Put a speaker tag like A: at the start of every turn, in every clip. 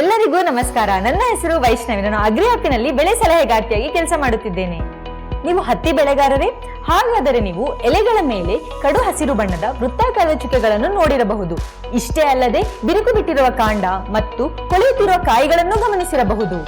A: ಎಲ್ಲರಿಗೂ ನಮಸ್ಕಾರ. ನನ್ನ ಹೆಸರು ವೈಷ್ಣವಿ. ನಾನು ಅಗ್ರಿ ಹಕ್ಕಿನಲ್ಲಿ ಬೆಳೆ ಸಲಹೆಗಾರ್ತಿಯಾಗಿ ಕೆಲಸ ಮಾಡುತ್ತಿದ್ದೇನೆ. ನೀವು ಹತ್ತಿ ಬೆಳೆಗಾರರೇ? ಹಾಗಾದರೆ ನೀವು ಎಲೆಗಳ ಮೇಲೆ ಕಡು ಹಸಿರು ಬಣ್ಣದ ವೃತ್ತಾಕಾರದ ಚುಕ್ಕೆಗಳನ್ನು ನೋಡಿರಬಹುದು. ಇಷ್ಟೇ ಅಲ್ಲದೆ ಬಿರುಕು ಬಿಟ್ಟಿರುವ ಕಾಂಡ ಮತ್ತು ಕೊಳೆಯುತ್ತಿರುವ ಕಾಯಿಗಳನ್ನು ಗಮನಿಸಿರಬಹುದು.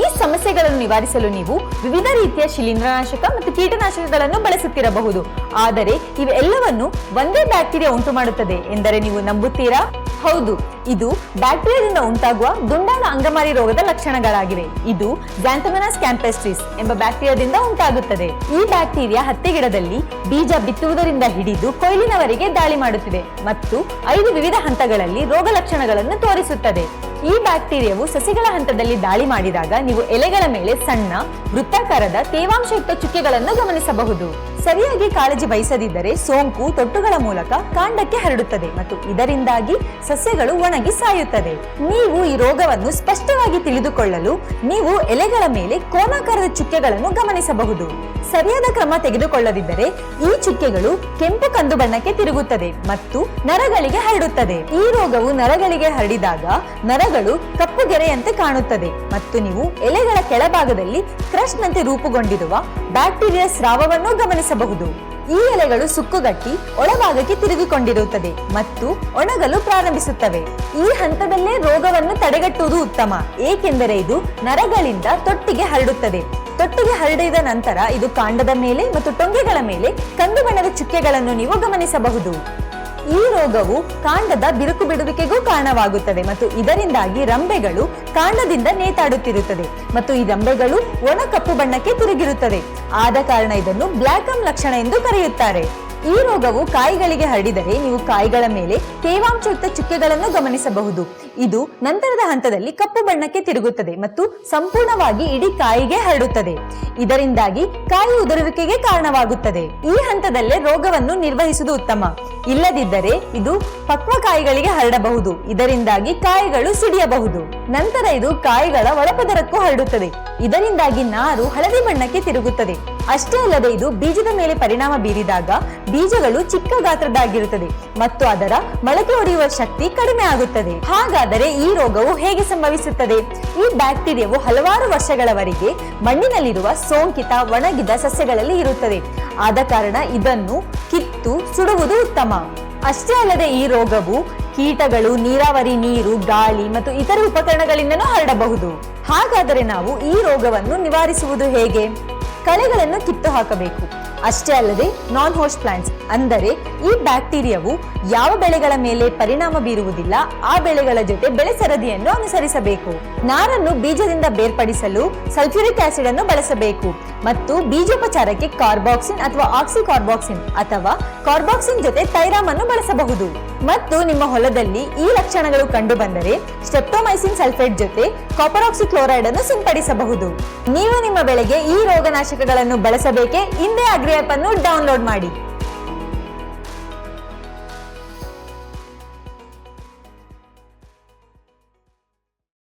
A: ಈ ಸಮಸ್ಯೆಗಳನ್ನು ನಿವಾರಿಸಲು ನೀವು ವಿವಿಧ ರೀತಿಯ ಶಿಲೀಂಧ್ರನಾಶಕ ಮತ್ತು ಕೀಟನಾಶಕಗಳನ್ನು ಬಳಸುತ್ತಿರಬಹುದು. ಆದರೆ ಇವೆಲ್ಲವನ್ನು ಒಂದೇ ಬ್ಯಾಕ್ಟೀರಿಯಾ ಉಂಟು ಮಾಡುತ್ತದೆ ಎಂದರೆ ನೀವು ನಂಬುತ್ತೀರಾ? ಹೌದು, ಇದು ಬ್ಯಾಕ್ಟೀರಿಯಾದಿಂದ ಉಂಟಾಗುವ ದುಂಡಾದ ಅಂಗಮಾರಿ ರೋಗದ ಲಕ್ಷಣಗಳಾಗಿವೆ. ಇದು ಜಾಂಥಮನಾಸ್ ಕ್ಯಾಂಪೆಸ್ಟ್ರಿಸ್ ಎಂಬ ಬ್ಯಾಕ್ಟೀರಿಯಾದಿಂದ ಉಂಟಾಗುತ್ತದೆ. ಈ ಬ್ಯಾಕ್ಟೀರಿಯಾ ಹತ್ತಿ ಗಿಡದಲ್ಲಿ ಬೀಜ ಬಿತ್ತುವುದರಿಂದ ಹಿಡಿದು ಕೊಯ್ಲಿನವರೆಗೆ ದಾಳಿ ಮಾಡುತ್ತಿದೆ ಮತ್ತು ಐದು ವಿವಿಧ ಹಂತಗಳಲ್ಲಿ ರೋಗ ಲಕ್ಷಣಗಳನ್ನು ತೋರಿಸುತ್ತದೆ. ಈ ಬ್ಯಾಕ್ಟೀರಿಯಾವು ಸಸಿಗಳ ಹಂತದಲ್ಲಿ ದಾಳಿ ಮಾಡಿದಾಗ ನೀವು ಎಲೆಗಳ ಮೇಲೆ ಸಣ್ಣ ವೃತ್ತಾಕಾರದ ತೇವಾಂಶಯುಕ್ತ ಚುಕ್ಕೆಗಳನ್ನು ಗಮನಿಸಬಹುದು. ಸರಿಯಾಗಿ ಕಾಳಜಿ ವಹಿಸದಿದ್ದರೆ ಸೋಂಕು ತೊಟ್ಟುಗಳ ಮೂಲಕ ಕಾಂಡಕ್ಕೆ ಹರಡುತ್ತದೆ ಮತ್ತು ಇದರಿಂದಾಗಿ ಸಸ್ಯಗಳು ಒಣಗಿ ಸಾಯುತ್ತದೆ ನೀವು ಈ ರೋಗವನ್ನು ಸ್ಪಷ್ಟವಾಗಿ ತಿಳಿದುಕೊಳ್ಳಲು ನೀವು ಎಲೆಗಳ ಮೇಲೆ ಕೋನಾಕಾರದ ಚುಕ್ಕೆಗಳನ್ನು ಗಮನಿಸಬಹುದು. ಸರಿಯಾದ ಕ್ರಮ ತೆಗೆದುಕೊಳ್ಳದಿದ್ದರೆ ಈ ಚುಕ್ಕೆಗಳು ಕೆಂಪು ಕಂದು ಬಣ್ಣಕ್ಕೆ ತಿರುಗುತ್ತದೆ ಮತ್ತು ನರಗಳಿಗೆ ಹರಡುತ್ತದೆ. ಈ ರೋಗವು ನರಗಳಿಗೆ ಹರಡಿದಾಗ ನರಗಳು ಕಪ್ಪು ಗೆರೆಯಂತೆ ಕಾಣುತ್ತದೆ ಮತ್ತು ನೀವು ಎಲೆಗಳ ಕೆಳಭಾಗದಲ್ಲಿ ಕ್ರಶ್ನಂತೆ ರೂಪುಗೊಂಡಿರುವ ಬ್ಯಾಕ್ಟೀರಿಯಾ ಸ್ರಾವವನ್ನು ಗಮನಿಸಬಹುದು. ಈ ಎಲೆಗಳು ಸುಕ್ಕುಗಟ್ಟಿ ಒಳಭಾಗಕ್ಕೆ ತಿರುಗಿಕೊಂಡಿರುತ್ತದೆ ಮತ್ತು ಒಣಗಲು ಪ್ರಾರಂಭಿಸುತ್ತವೆ. ಈ ಹಂತದಲ್ಲೇ ರೋಗವನ್ನು ತಡೆಗಟ್ಟುವುದು ಉತ್ತಮ, ಏಕೆಂದರೆ ಇದು ನರಗಳಿಂದ ತೊಟ್ಟಿಗೆ ಹರಡುತ್ತದೆ. ತೊಟ್ಟಿಗೆ ಹರಡಿದ ನಂತರ ಇದು ಕಾಂಡದ ಮೇಲೆ ಮತ್ತು ಟೊಂಗೆಗಳ ಮೇಲೆ ಕಂದು ಬಣ್ಣದ ಚುಕ್ಕೆಗಳನ್ನು ನೀವು ಗಮನಿಸಬಹುದು. ಈ ರೋಗವು ಕಾಂಡದ ಬಿರುಕು ಬಿಡುವಿಕೆಗೂ ಕಾರಣವಾಗುತ್ತದೆ ಮತ್ತು ಇದರಿಂದಾಗಿ ರಂಬೆಗಳು ಕಾಂಡದಿಂದ ನೇತಾಡುತ್ತಿರುತ್ತದೆ ಮತ್ತು ಈ ರಂಬೆಗಳು ಒಣ ಕಪ್ಪು ಬಣ್ಣಕ್ಕೆ ತಿರುಗಿರುತ್ತದೆ ಆದ ಕಾರಣ ಇದನ್ನು ಬ್ಲ್ಯಾಕಮ್ ಲಕ್ಷಣ ಎಂದು ಕರೆಯುತ್ತಾರೆ. ಈ ರೋಗವು ಕಾಯಿಗಳಿಗೆ ಹರಡಿದರೆ ನೀವು ಕಾಯಿಗಳ ಮೇಲೆ ತೇವಾಂಶಯುಕ್ತ ಚುಕ್ಕೆಗಳನ್ನು ಗಮನಿಸಬಹುದು. ಇದು ನಂತರದ ಹಂತದಲ್ಲಿ ಕಪ್ಪು ಬಣ್ಣಕ್ಕೆ ತಿರುಗುತ್ತದೆ ಮತ್ತು ಸಂಪೂರ್ಣವಾಗಿ ಇಡೀ ಕಾಯಿಗೆ ಹರಡುತ್ತದೆ. ಇದರಿಂದಾಗಿ ಕಾಯಿ ಉದುರುವಿಕೆಗೆ ಕಾರಣವಾಗುತ್ತದೆ. ಈ ಹಂತದಲ್ಲೇ ರೋಗವನ್ನು ನಿರ್ವಹಿಸುವುದು ಉತ್ತಮ. ಇಲ್ಲದಿದ್ದರೆ ಇದು ಪಕ್ವ ಕಾಯಿಗಳಿಗೆ ಹರಡಬಹುದು. ಇದರಿಂದಾಗಿ ಕಾಯಿಗಳು ಸಿಡಿಯಬಹುದು. ನಂತರ ಇದು ಕಾಯಿಗಳ ಒಳಪದರಕ್ಕೂ ಹರಡುತ್ತದೆ. ಇದರಿಂದಾಗಿ ನಾರು ಹಳದಿ ಬಣ್ಣಕ್ಕೆ ತಿರುಗುತ್ತದೆ. ಅಷ್ಟೇ ಅಲ್ಲದೆ ಇದು ಬೀಜದ ಮೇಲೆ ಪರಿಣಾಮ ಬೀರಿದಾಗ ಬೀಜಗಳು ಚಿಕ್ಕ ಗಾತ್ರದ್ದಾಗಿರುತ್ತದೆ ಮತ್ತು ಅದರ ಮೊಳಕೆ ಒಡೆಯುವ ಶಕ್ತಿ ಕಡಿಮೆ ಆಗುತ್ತದೆ. ಹಾಗಾದರೆ ಈ ರೋಗವು ಹೇಗೆ ಸಂಭವಿಸುತ್ತದೆ? ಈ ಬ್ಯಾಕ್ಟೀರಿಯಾವು ಹಲವಾರು ವರ್ಷಗಳವರೆಗೆ ಮಣ್ಣಿನಲ್ಲಿರುವ ಸೋಂಕಿತ ಒಣಗಿದ ಸಸ್ಯಗಳಲ್ಲಿ ಇರುತ್ತದೆ. ಆದ ಕಾರಣ ಇದನ್ನು ಕಿತ್ತು ಸುಡುವುದು ಉತ್ತಮ. ಅಷ್ಟೇ ಅಲ್ಲದೆ ಈ ರೋಗವು ಕೀಟಗಳು, ನೀರಾವರಿ, ನೀರು, ಗಾಳಿ ಮತ್ತು ಇತರ ಉಪಕರಣಗಳಿಂದಲೂ ಹರಡಬಹುದು. ಹಾಗಾದರೆ ನಾವು ಈ ರೋಗವನ್ನು ನಿವಾರಿಸುವುದು ಹೇಗೆ? ಕಳೆಗಳನ್ನು ಕಿತ್ತು ಹಾಕಬೇಕು ಅಷ್ಟೇ ಅಲ್ಲದೆ ನಾನ್ ಹೋಸ್ಟ್ ಪ್ಲಾಂಟ್ಸ್ ಅಂದರೆ ಈ ಬ್ಯಾಕ್ಟೀರಿಯಾವು ಯಾವ ಬೆಳೆಗಳ ಮೇಲೆ ಪರಿಣಾಮ ಬೀರುವುದಿಲ್ಲ, ಆ ಬೆಳೆಗಳ ಜೊತೆ ಬೆಳೆ ಸರದಿಯನ್ನು ಅನುಸರಿಸಬೇಕು. ನಾರನ್ನು ಬೀಜದಿಂದ ಬೇರ್ಪಡಿಸಲು ಸಲ್ಫ್ಯೂರಿಕ್ ಆಸಿಡ್ ಅನ್ನು ಬಳಸಬೇಕು. ಮತ್ತು ಬೀಜೋಪಚಾರಕ್ಕೆ ಕಾರ್ಬಾಕ್ಸಿನ್ ಅಥವಾ ಆಕ್ಸಿ ಕಾರ್ಬಾಕ್ಸಿನ್ ಅಥವಾ ಕಾರ್ಬಾಕ್ಸಿನ್ ಜೊತೆ ತೈರಾಮ್ ಅನ್ನು ಬಳಸಬಹುದು. ಮತ್ತು ನಿಮ್ಮ ಹೊಲದಲ್ಲಿ ಈ ಲಕ್ಷಣಗಳು ಕಂಡು ಬಂದರೆ ಸ್ಟೆಪ್ಟೋಮೈಸಿನ್ ಸಲ್ಫೇಟ್ ಜೊತೆ ಕಾಪರಾಕ್ಸಿ ಕ್ಲೋರೈಡ್ ಅನ್ನು ಸಿಂಪಡಿಸಬಹುದು. ನೀವು ನಿಮ್ಮ ಬೆಳೆಗೆ ಈ ರೋಗನಾಶಕಗಳನ್ನು ಬಳಸಬೇಕೆ? ಹಿಂದೆ ಅಗ್ರಿ ಆಪ್ ಅನ್ನು ಡೌನ್ಲೋಡ್ ಮಾಡಿ.